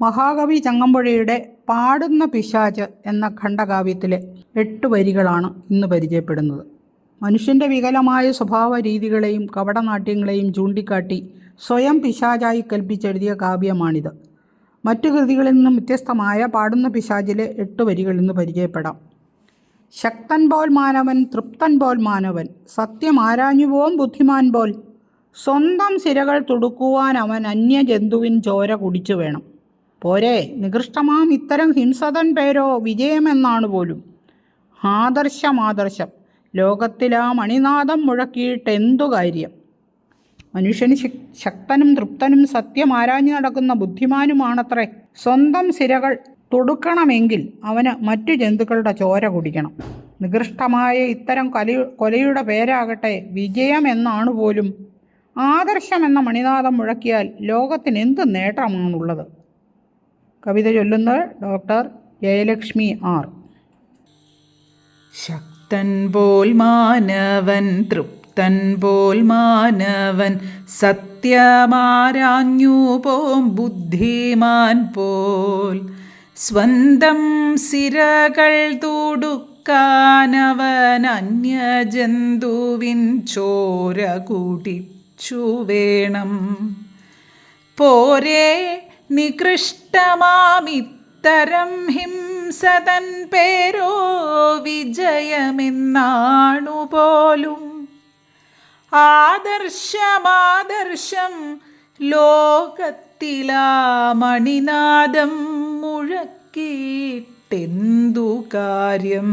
മഹാകവി ചങ്ങമ്പുഴയുടെ പാടുന്ന പിശാച് എന്ന ഖണ്ഡകാവ്യത്തിലെ എട്ട് വരികളാണ് ഇന്ന് പരിചയപ്പെടുന്നത്. മനുഷ്യന്റെ വികലമായ സ്വഭാവ രീതികളെയും കപടനാട്യങ്ങളെയും ചൂണ്ടിക്കാട്ടി സ്വയം പിശാചായി കൽപ്പിച്ചെഴുതിയ കാവ്യമാണിത്. മറ്റു കൃതികളിൽ നിന്നും വ്യത്യസ്തമായ പാടുന്ന പിശാചിലെ എട്ട് വരികൾ ഇന്ന് പരിചയപ്പെടാം. ശക്തൻ പോൽ മാനവൻ തൃപ്തൻ പോൽ മാനവൻ സത്യം ആരാഞ്ഞുപോം ബുദ്ധിമാൻ പോൽ സ്വന്തം സിരകൾ തുടുക്കുവാൻ അവൻ അന്യജന്തുവിൻ ചോര കുടിച്ചു വേണം. പോരെ നികൃഷ്ടമാം ഇത്തരം ഹിംസതൻ പേരോ വിജയമെന്നാണ് പോലും. ആദർശമാദർശം ലോകത്തിലാ മണിനാഥം മുഴക്കിയിട്ട് എന്തു കാര്യം? മനുഷ്യന് ശക്- ശക്തനും തൃപ്തനും സത്യം ആരാഞ്ഞു നടക്കുന്ന ബുദ്ധിമാനുമാണത്രേ. സ്വന്തം സിരകൾ തൊടുക്കണമെങ്കിൽ അവന് മറ്റു ജന്തുക്കളുടെ ചോര കുടിക്കണം. നികൃഷ്ടമായ ഇത്തരം കലി കൊലയുടെ പേരാകട്ടെ വിജയം എന്നാണ് പോലും ആദർശമെന്ന മണിനാഥം മുഴക്കിയാൽ ലോകത്തിന് എന്ത് നേട്ടമാണുള്ളത്? കവിത ചൊല്ലുന്ന ഡോക്ടർ ജയലക്ഷ്മി ആർ. ശക്തൻ പോൽ മാനവൻ തൃപ്തൻ പോൽ മാനവൻ സത്യമാരാഞ്ഞു പോം ബുദ്ധിമാൻ പോൽ. സ്വന്തം സിരകൾ തുടുക്കാനവൻ അന്യജന്തുവിൻ ചോര കുടിച്ചു വേണം. പോരെ നികൃഷ്ടമാമിത്തരം ഹിംസതൻ പേരോ വിജയമെന്നാണു പോലും ആദർശമാദർശം ലോകത്തിലാ മണിനാദം മുഴക്കിയിട്ടെന്തു കാര്യം?